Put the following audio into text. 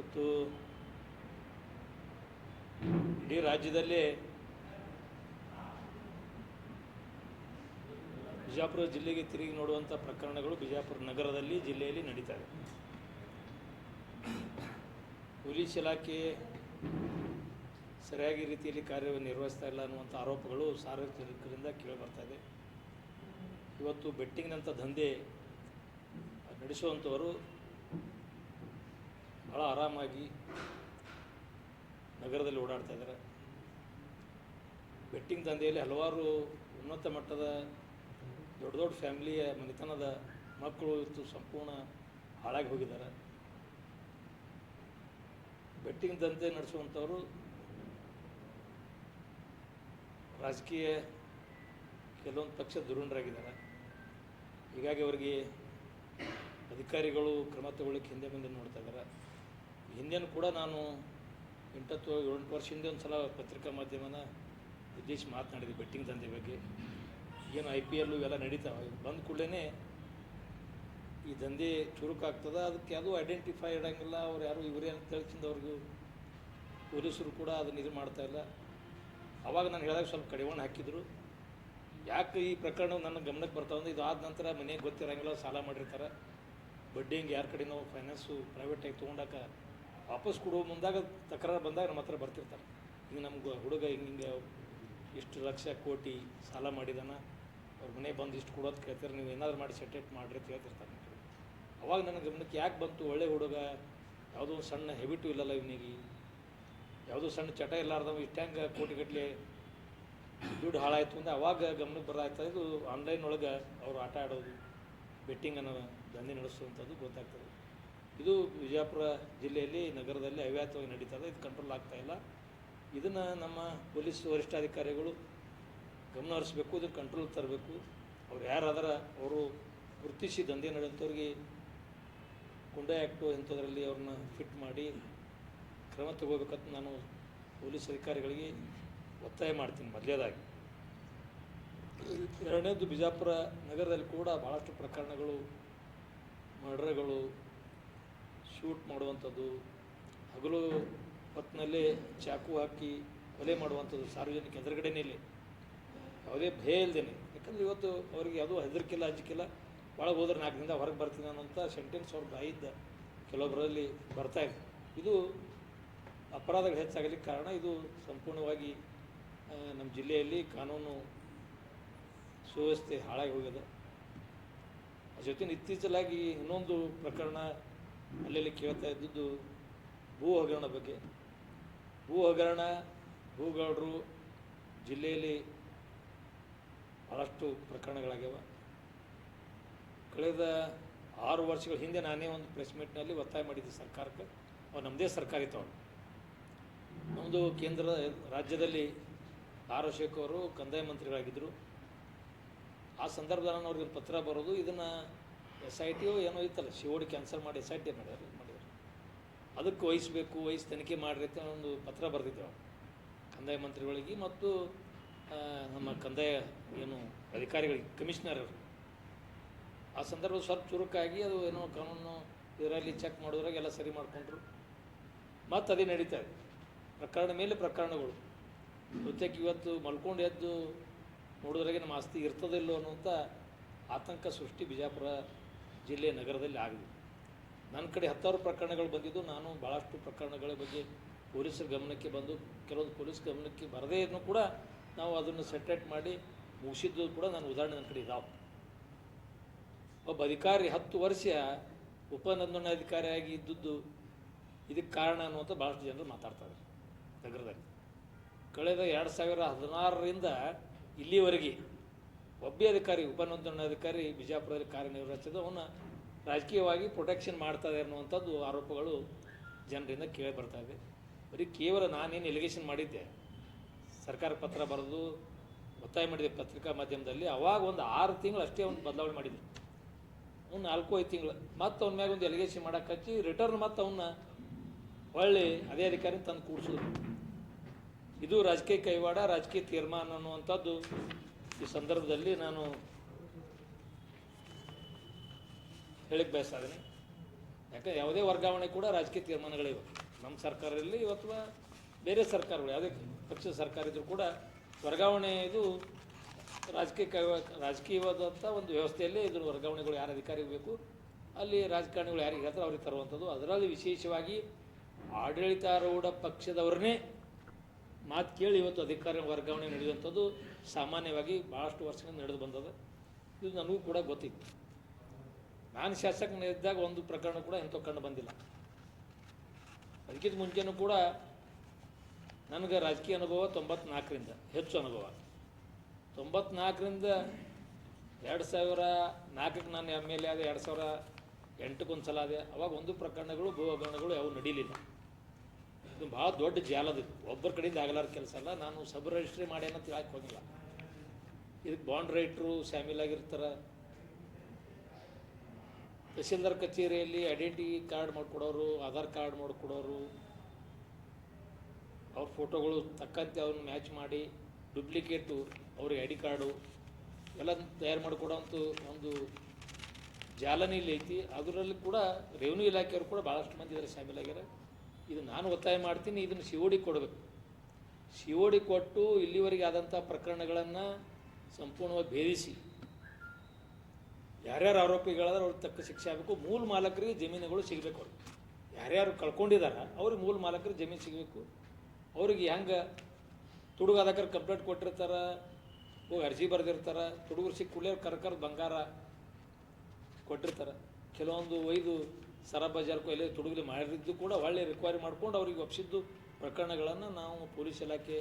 ಇವತ್ತು ಇಡೀ ರಾಜ್ಯದಲ್ಲಿ ಬಿಜಾಪುರ ಜಿಲ್ಲೆಗೆ ತಿರುಗಿ ನೋಡುವಂಥ ಪ್ರಕರಣಗಳು ಬಿಜಾಪುರ ನಗರದಲ್ಲಿ ಜಿಲ್ಲೆಯಲ್ಲಿ ನಡೀತಾ ಇದೆ ಪೊಲೀಸ್ ಇಲಾಖೆ ಸರಿಯಾಗಿ ರೀತಿಯಲ್ಲಿ ಕಾರ್ಯನಿರ್ವಹಿಸ್ತಾ ಇಲ್ಲ ಅನ್ನುವಂಥ ಆರೋಪಗಳು ಸಾರ್ವಜನಿಕರಿಂದ ಕೇಳಿಬರ್ತಾ ಇದೆ. ಇವತ್ತು ಬೆಟ್ಟಿಂಗ್ನಂಥ ದಂಧೆ ನಡೆಸುವಂಥವರು ಭಾಳ ಆರಾಮಾಗಿ ನಗರದಲ್ಲಿ ಓಡಾಡ್ತಾ ಇದ್ದಾರೆ. ಬೆಟ್ಟಿಂಗ್ ದಂಧೆಯಲ್ಲಿ ಹಲವಾರು ಉನ್ನತ ಮಟ್ಟದ ದೊಡ್ಡ ದೊಡ್ಡ ಫ್ಯಾಮಿಲಿಯ ಮನೆತನದ ಮಕ್ಕಳು ಇವತ್ತು ಸಂಪೂರ್ಣ ಹಾಳಾಗಿ ಹೋಗಿದ್ದಾರೆ. ಬೆಟ್ಟಿಂಗ್ ದಂಧೆ ನಡೆಸುವಂಥವರು ರಾಜಕೀಯ ಕೆಲವೊಂದು ಪಕ್ಷ ದುರುಂಡರಾಗಿದ್ದಾರೆ ಹೀಗಾಗಿ ಅವರಿಗೆ ಅಧಿಕಾರಿಗಳು ಕ್ರಮ ತಗೊಳ್ಳಿಕ್ಕೆ ಹಿಂದೆ ಮುಂದೆ ನೋಡ್ತಾ ಇದ್ದಾರೆ. ಹಿಂದೆನೂ ಕೂಡ ನಾನು ಎಂಟತ್ತು ಎಂಟು ವರ್ಷ ಹಿಂದೆ ಒಂದು ಸಲ ಪತ್ರಿಕಾ ಮಾಧ್ಯಮನ ಉದ್ದೇಶ ಮಾತನಾಡಿದೆ ಬೆಟ್ಟಿಂಗ್ ದಂಧೆ ಬಗ್ಗೆ. ಏನು ಐ ಪಿ ಎಲ್ಲು ಇವೆಲ್ಲ ನಡೀತಾವೆ? ಬಂದ ಕೂಡಲೇ ಈ ದಂಧೆ ಚುರುಕಾಗ್ತದೆ. ಅದಕ್ಕೆ ಅದು ಐಡೆಂಟಿಫೈ ಇಡೋಂಗಿಲ್ಲ. ಅವ್ರು ಯಾರು ಇವರೇ ಅಂತ ತಿಳಿಸಿದ ಅವ್ರಿಗೂ ಪೊಲೀಸರು ಕೂಡ ಅದನ್ನ ಇದು ಮಾಡ್ತಾ ಇಲ್ಲ. ಅವಾಗ ನಾನು ಹೇಳಿದಾಗ ಸ್ವಲ್ಪ ಕಡಿವಾಣ ಹಾಕಿದ್ರು. ಯಾಕೆ ಈ ಪ್ರಕರಣ ನನ್ನ ಗಮನಕ್ಕೆ ಬರ್ತಾವಂದ್ರೆ ಇದು ಆದ ನಂತರ ಮನೆಗೆ ಗೊತ್ತಿರಂಗಿಲ್ಲ, ಸಾಲ ಮಾಡಿರ್ತಾರೆ. ಬಡ್ಡಿ ಹಿಂಗೆ ಯಾರ ಕಡೆ ನಾವು ಫೈನಾನ್ಸು ಪ್ರೈವೇಟಾಗಿ ತೊಗೊಂಡಾಗ ವಾಪಸ್ ಕೊಡೋ ಮುಂದಾಗ ತಕರಾರು ಬಂದಾಗ ನಮ್ಮ ಹತ್ರ ಬರ್ತಿರ್ತಾರೆ. ಹಿಂಗೆ ನಮ್ಗೆ ಹುಡುಗ ಹಿಂಗೆ ಇಷ್ಟು ಲಕ್ಷ ಕೋಟಿ ಸಾಲ ಮಾಡಿದಾನ, ಅವ್ರ ಮನೆ ಬಂದು ಇಷ್ಟು ಕೊಡೋದು ಕೇಳ್ತಾರೆ, ನೀವು ಏನಾದರೂ ಮಾಡಿ ಸೆಟೇಟ್ ಮಾಡಿರಿ ಅಂತ ಹೇಳ್ತಿರ್ತಾರೆ. ಅವಾಗ ನನ್ನ ಗಮನಕ್ಕೆ ಯಾಕೆ ಬಂತು, ಒಳ್ಳೆ ಹುಡುಗ, ಯಾವುದೋ ಸಣ್ಣ ಹೆಬಿಟು ಇಲ್ಲಲ್ಲ ಇವನಿಗೆ. ಯಾವುದೋ ಸಣ್ಣ ಚಟ ಇಲ್ಲಾರ್ದವ ಇಷ್ಟು ಹೆಂಗೆ ಕೋಟಿಗಟ್ಟಲೆ ದುಡ್ಡು ಹಾಳಾಯ್ತು ಅಂದರೆ ಅವಾಗ ಗಮನಕ್ಕೆ ಬರಾಯ್ತದೆ ಇದು ಆನ್ಲೈನ್ ಒಳಗೆ ಅವರು ಆಟ ಆಡೋದು ಬೆಟ್ಟಿಂಗನ್ನು ದಂಧೆ ನಡೆಸುವಂಥದ್ದು ಗೊತ್ತಾಗ್ತದೆ. ಇದು ವಿಜಯಪುರ ಜಿಲ್ಲೆಯಲ್ಲಿ ನಗರದಲ್ಲಿ ಅವ್ಯಾತವಾಗಿ ನಡೀತದೆ ಇದು ಕಂಟ್ರೋಲ್ ಆಗ್ತಾ ಇಲ್ಲ. ಇದನ್ನು ನಮ್ಮ ಪೊಲೀಸ್ ವರಿಷ್ಠಾಧಿಕಾರಿಗಳು ಗಮನ ಹರಿಸ್ಬೇಕು ಇದನ್ನು ಕಂಟ್ರೋಲ್ ತರಬೇಕು. ಅವ್ರು ಯಾರಾದರ ಅವರು ಗುರುತಿಸಿ ದಂಧೆ ನಡೆಯುವಂಥವ್ರಿಗೆ ಕುಂಡ ಆ್ಯಕ್ಟು ಇಂಥದ್ರಲ್ಲಿ ಅವ್ರನ್ನ ಫಿಟ್ ಮಾಡಿ ಕ್ರಮ ತಗೋಬೇಕಂತ ನಾನು ಪೊಲೀಸ್ ಅಧಿಕಾರಿಗಳಿಗೆ ಒತ್ತಾಯ ಮಾಡ್ತೀನಿ ಮೊದಲೇದಾಗಿ. ಎರಡನೇದು ಬಿಜಾಪುರ ನಗರದಲ್ಲಿ ಕೂಡ ಭಾಳಷ್ಟು ಪ್ರಕರಣಗಳು, ಮರ್ಡರ್ಗಳು ಶೂಟ್ ಮಾಡುವಂಥದ್ದು, ಹಗಲು ಹೊತ್ತಿನಲ್ಲೇ ಚಾಕು ಹಾಕಿ ಕೊಲೆ ಮಾಡುವಂಥದ್ದು ಸಾರ್ವಜನಿಕ ಎದುರುಗಡೆನೇ ಯಾವುದೇ ಭಯ ಇಲ್ಲದೇನೆ ಯಾಕಂದರೆ ಇವತ್ತು ಅವರಿಗೆ ಯಾವುದೂ ಹೆದರಿಕೆಲ್ಲ ಅಂಜಿಕೆಲ್ಲ ಒಳಗೆ ಹೋದ್ರೆ ನಾಲ್ಕು ದಿನ ಹೊರಗೆ ಬರ್ತೀನಿ ಅನ್ನೋಂಥ ಸೆಂಟೆನ್ಸ್ ಅವ್ರ ಬಾಯಿದ್ದ ಕೆಲವೊಬ್ಬರಲ್ಲಿ ಬರ್ತಾ ಇದೆ. ಇದು ಅಪರಾಧಗಳು ಹೆಚ್ಚಾಗಲಿಕ್ಕೆ ಕಾರಣ ಇದು ಸಂಪೂರ್ಣವಾಗಿ ನಮ್ಮ ಜಿಲ್ಲೆಯಲ್ಲಿ ಕಾನೂನು ಸುವ್ಯವಸ್ಥೆ ಹಾಳಾಗಿ ಹೋಗಿದೆ. ಜೊತೆಗೆ ಇತ್ತೀಚಲಾಗಿ ಇನ್ನೊಂದು ಪ್ರಕರಣ ಅಲ್ಲೆಲ್ಲಿ ಕೇಳ್ತಾ ಇದ್ದಿದ್ದು ಭೂ ಹಗರಣ ಬಗ್ಗೆ. ಭೂ ಹಗರಣ, ಭೂಗೌಡರು ಜಿಲ್ಲೆಯಲ್ಲಿ ಭಾಳಷ್ಟು ಪ್ರಕರಣಗಳಾಗ್ಯವ. ಕಳೆದ ಆರು ವರ್ಷಗಳ ಹಿಂದೆ ನಾನೇ ಒಂದು ಪ್ರೆಸ್ ಮೀಟ್ನಲ್ಲಿ ಒತ್ತಾಯ ಮಾಡಿದ್ದೆ ಸರ್ಕಾರಕ್ಕೆ. ಅವು ನಮ್ಮದೇ ಸರ್ಕಾರ ಇತ್ತು ಅವರು ನಮ್ಮದು ಕೇಂದ್ರ ರಾಜ್ಯದಲ್ಲಿ ಆರ್ ಅವರು ಕಂದಾಯ ಮಂತ್ರಿಗಳಾಗಿದ್ದರು. ಆ ಸಂದರ್ಭದಲ್ಲಿ ನಾನು ಅವ್ರಿಗೆ ಪತ್ರ ಬರೋದು ಇದನ್ನು ಎಸ್ ಐ ಟಿ ಏನೋ ಇತ್ತಲ್ಲ, ಶಿವೋಡಿ ಕ್ಯಾನ್ಸಲ್ ಮಾಡಿ ಎಸ್ ಐ ಟಿ ಮಾಡ್ಯಾರ ಮಾಡಿದ್ರು ಅದಕ್ಕೆ ವಹಿಸ್ಬೇಕು, ವಹಿಸಿ ತನಿಖೆ ಮಾಡಿರಿ ಅಂತ ಒಂದು ಪತ್ರ ಬರೆದಿದ್ದೆ ಅವಾಗ ಕಂದಾಯ ಮಂತ್ರಿಗಳಿಗೆ ಮತ್ತು ನಮ್ಮ ಕಂದಾಯ ಏನು ಅಧಿಕಾರಿಗಳಿಗೆ ಕಮಿಷನರ್ ಆ ಸಂದರ್ಭ ಸ್ವಲ್ಪ ಚುರುಕಾಗಿ ಅದು ಏನೋ ಕಾನೂನು ಇದರಲ್ಲಿ ಚೆಕ್ ಮಾಡೋದ್ರಾಗ ಎಲ್ಲ ಸರಿ ಮಾಡಿಕೊಂಡ್ರು. ಮತ್ತು ಅದೇ ನಡೀತಾ ಇದೆ. ಪ್ರಕರಣ ಮೇಲೆ ಪ್ರಕರಣಗಳು. ಜೊತೆಗೆ ಇವತ್ತು ಮಲ್ಕೊಂಡು ಎದ್ದು ನೋಡೋದ್ರಾಗೆ ನಮ್ಮ ಆಸ್ತಿ ಇರ್ತದಿಲ್ಲೋ ಅನ್ನುವಂಥ ಆತಂಕ ಸೃಷ್ಟಿ ಬಿಜಾಪುರ ಜಿಲ್ಲೆ ನಗರದಲ್ಲಿ ಆಗಿದೆ. ನನ್ನ ಕಡೆ ಹತ್ತಾರು ಪ್ರಕರಣಗಳು ಬಂದಿದ್ದು, ನಾನು ಭಾಳಷ್ಟು ಪ್ರಕರಣಗಳ ಬಗ್ಗೆ ಪೊಲೀಸರ ಗಮನಕ್ಕೆ ಬಂದು, ಕೆಲವೊಂದು ಪೊಲೀಸ್ ಗಮನಕ್ಕೆ ಬರದೇ ಇದ್ರೂ ಕೂಡ ನಾವು ಅದನ್ನು ಸೆಟ್ರೇಟ್ ಮಾಡಿ ಮುಗಿಸಿದ್ದು ಕೂಡ ನಾನು ಉದಾಹರಣೆ ನನ್ನ ಕಡೆ ಇದಾವೆ. ಒಬ್ಬ ಅಧಿಕಾರಿ ಹತ್ತು ವರ್ಷ ಉಪನೋಂದಣಾಧಿಕಾರಿಯಾಗಿ ಇದ್ದದ್ದು, ಇದಕ್ಕೆ ಕಾರಣ ಅನ್ನುವಂಥ ಭಾಳಷ್ಟು ಜನರು ಮಾತಾಡ್ತಾರೆ ನಗರದಲ್ಲಿ. ಕಳೆದ ಎರಡು ಸಾವಿರ ಹದಿನಾರರಿಂದ ಇಲ್ಲಿವರೆಗೆ ಒಬ್ಬೇ ಅಧಿಕಾರಿ ಉಪನೋಂದಣಾಧಿಕಾರಿ ಬಿಜಾಪುರದಲ್ಲಿ ಕಾರ್ಯನಿರ್ವಹಿಸಿದ ಅವನ್ನ ರಾಜಕೀಯವಾಗಿ ಪ್ರೊಟೆಕ್ಷನ್ ಮಾಡ್ತಾರೆ ಅನ್ನುವಂಥದ್ದು ಆರೋಪಗಳು ಜನರಿಂದ ಕೇಳಿ ಬರ್ತಾ ಇದೆ. ಬರೀ ಕೇವಲ ನಾನೇನು ಎಲಿಗೇಷನ್ ಮಾಡಿದ್ದೆ, ಸರ್ಕಾರ ಪತ್ರ ಬರೆದು ಒತ್ತಾಯ ಮಾಡಿದೆ ಪತ್ರಿಕಾ ಮಾಧ್ಯಮದಲ್ಲಿ ಅವಾಗ ಒಂದು ಆರು ತಿಂಗಳು ಅಷ್ಟೇ ಒಂದು ಬದಲಾವಣೆ ಮಾಡಿದ್ದೆ. ಅವ್ನು ನಾಲ್ಕು ಐದು ತಿಂಗಳು, ಮತ್ತು ಅವ್ನ ಮ್ಯಾಗ ಒಂದು ಎಲಿಗೇಷನ್ ಮಾಡಕ್ಕೆ ಹಚ್ಚಿ ರಿಟರ್ನ್ ಮತ್ತು ಅವನ್ನ ಹೊಳ್ಳಿ ಅದೇ ಅಧಿಕಾರಿ ತಂದು ಕೂಡಿಸಿದ್ರು ಇದು ರಾಜಕೀಯ ಕೈವಾಡ, ರಾಜಕೀಯ ತೀರ್ಮಾನ ಅನ್ನುವಂಥದ್ದು ಈ ಸಂದರ್ಭದಲ್ಲಿ ನಾನು ಹೇಳಿಕ್ಕೆ ಬಯಸ್ತಾ ಇದ್ದೀನಿ. ಯಾಕಂದ್ರೆ ಯಾವುದೇ ವರ್ಗಾವಣೆ ಕೂಡ ರಾಜಕೀಯ ತೀರ್ಮಾನಗಳಿವೆ. ನಮ್ಮ ಸರ್ಕಾರದಲ್ಲಿ ಅಥವಾ ಬೇರೆ ಸರ್ಕಾರಗಳು, ಯಾವುದೇ ಪಕ್ಷದ ಸರ್ಕಾರ ಇದ್ರೂ ಕೂಡ ವರ್ಗಾವಣೆ ಇದು ರಾಜಕೀಯ ರಾಜಕೀಯವಾದಂಥ ಒಂದು ವ್ಯವಸ್ಥೆಯಲ್ಲೇ ಇದ್ರ ವರ್ಗಾವಣೆಗಳು ಯಾರು ಅಧಿಕಾರಿಗೆ ಬೇಕು, ಅಲ್ಲಿ ರಾಜಕಾರಣಿಗಳು ಯಾರಿಗೆ ಹೇಳ್ತಾರೆ ಅವ್ರಿಗೆ ತರುವಂಥದ್ದು. ಅದರಲ್ಲಿ ವಿಶೇಷವಾಗಿ ಆಡಳಿತಾರೂಢ ಪಕ್ಷದವ್ರನ್ನೇ ಮಾತು ಕೇಳಿ ಇವತ್ತು ಅಧಿಕಾರ ವರ್ಗಾವಣೆ ನಡೆಯುವಂಥದ್ದು. ಸಾಮಾನ್ಯವಾಗಿ ಭಾಳಷ್ಟು ವರ್ಷಗಳಿಂದ ನಡೆದು ಬಂದದ ಇದು ನನಗೂ ಕೂಡ ಗೊತ್ತಿತ್ತು. ನಾನು ಶಾಸಕನಿದ್ದಾಗ ಒಂದು ಪ್ರಕರಣ ಕೂಡ ಹಿಂತ ಕಂಡು ಬಂದಿಲ್ಲ. ಅದಕ್ಕಿಂತ ಮುಂಚೆನೂ ಕೂಡ ನನಗೆ ರಾಜಕೀಯ ಅನುಭವ ತೊಂಬತ್ನಾಲ್ಕರಿಂದ, ಹೆಚ್ಚು ಅನುಭವ. ತೊಂಬತ್ನಾಲ್ಕರಿಂದ ಎರಡು ಸಾವಿರ ನಾಲ್ಕಕ್ಕೆ ನಾನು ಎಂ ಎಲ್ ಎ ಆದ, ಎರಡು ಸಾವಿರ ಎಂಟಕ್ಕೊಂದು ಸಲ ಆದೆ. ಅವಾಗ ಒಂದು ಪ್ರಕರಣಗಳು, ಭೂ ಹಗರಣಗಳು ಯಾವ ನಡೀಲಿಲ್ಲ. ಇದು ಭಾಳ ದೊಡ್ಡ ಜಾಲದಿತ್ತು ಒಬ್ಬರ ಕಡೆಯಿಂದ ಆಗಲಾರ ಕೆಲಸ ಅಲ್ಲ. ನಾನು ಸಬ್ ರಿಜಿಸ್ಟ್ರಿ ಮಾಡಿ ಅನ್ನೋ ತಿಳಕ್ಕೆ ಹೋಗಿಲ್ಲ. ಇದಕ್ಕೆ ಬಾಂಡ್ ರೈಟ್ರು ಶಾಮೀಲಾಗಿರ್ತಾರೆ ತಹಸೀಲ್ದಾರ್ ಕಚೇರಿಯಲ್ಲಿ ಐಡೆಂಟಿ ಕಾರ್ಡ್ ಮಾಡಿಕೊಡೋರು, ಆಧಾರ್ ಕಾರ್ಡ್ ಮಾಡಿಕೊಡೋರು. ಅವ್ರ ಫೋಟೋಗಳು ತಕ್ಕಂತೆ ಅವ್ರನ್ನ ಮ್ಯಾಚ್ ಮಾಡಿ ಡುಪ್ಲಿಕೇಟು ಅವ್ರಿಗೆ ಐ ಡಿ ಕಾರ್ಡು ಎಲ್ಲ ತಯಾರು ಮಾಡಿಕೊಡೋಂಥ ಒಂದು ಜಾಲನೇ ಇಲ್ಲಿ ಐತಿ. ಅದರಲ್ಲಿ ಕೂಡ ರೆವಿನ್ಯೂ ಇಲಾಖೆಯವರು ಕೂಡ ಭಾಳಷ್ಟು ಮಂದಿ ಇದ್ದಾರೆ ಶಾಮೀಲಾಗ್ಯಾರ ಇದು ನಾನು ಒತ್ತಾಯ ಮಾಡ್ತೀನಿ, ಇದನ್ನು ಸಿ ಒ ಡಿ ಕೊಡಬೇಕು. ಸಿ ಒ ಡಿ ಕೊಟ್ಟು ಇಲ್ಲಿವರೆಗೆ ಆದಂಥ ಪ್ರಕರಣಗಳನ್ನು ಸಂಪೂರ್ಣವಾಗಿ ಭೇದಿಸಿ. ಯಾರ್ಯಾರು ಆರೋಪಿಗಳಾದ್ರೆ ಅವ್ರಿಗೆ ತಕ್ಕ ಶಿಕ್ಷೆ ಆಗಬೇಕು. ಮೂಲ ಮಾಲಕರಿಗೆ ಜಮೀನುಗಳು ಸಿಗಬೇಕು ಅವ್ರಿಗೆ. ಯಾರ್ಯಾರು ಕಳ್ಕೊಂಡಿದಾರ, ಅವ್ರಿಗೆ ಮೂಲ ಮಾಲಕರಿಗೆ ಜಮೀನು ಸಿಗಬೇಕು. ಅವ್ರಿಗೆ ಹೆಂಗೆ ತುಡುಗಾದಕರ್ ಕಂಪ್ಲೇಂಟ್ ಕೊಟ್ಟಿರ್ತಾರೆ, ಹೋಗಿ ಅರ್ಜಿ ಬರೆದಿರ್ತಾರ, ತುಡುಗರು ಸಿಕ್ಕ ಕೂಡಲೇ ಕರ್ಕರ್ ಬಂಗಾರ ಕೊಟ್ಟಿರ್ತಾರೆ. ಕೆಲವೊಂದು ಒಯ್ದು ಸರ ಬಜಾರ್ಕು ಎಲ್ಲೇ ತುಡುಗಲಿ ಮಾಡಿದ್ದು ಕೂಡ ಒಳ್ಳೆ ರಿಕ್ವೈರಿ ಮಾಡ್ಕೊಂಡು ಅವ್ರಿಗೆ ಒಪ್ಪಿಸಿದ್ದು ಪ್ರಕರಣಗಳನ್ನು ನಾವು ಪೊಲೀಸ್ ಇಲಾಖೆ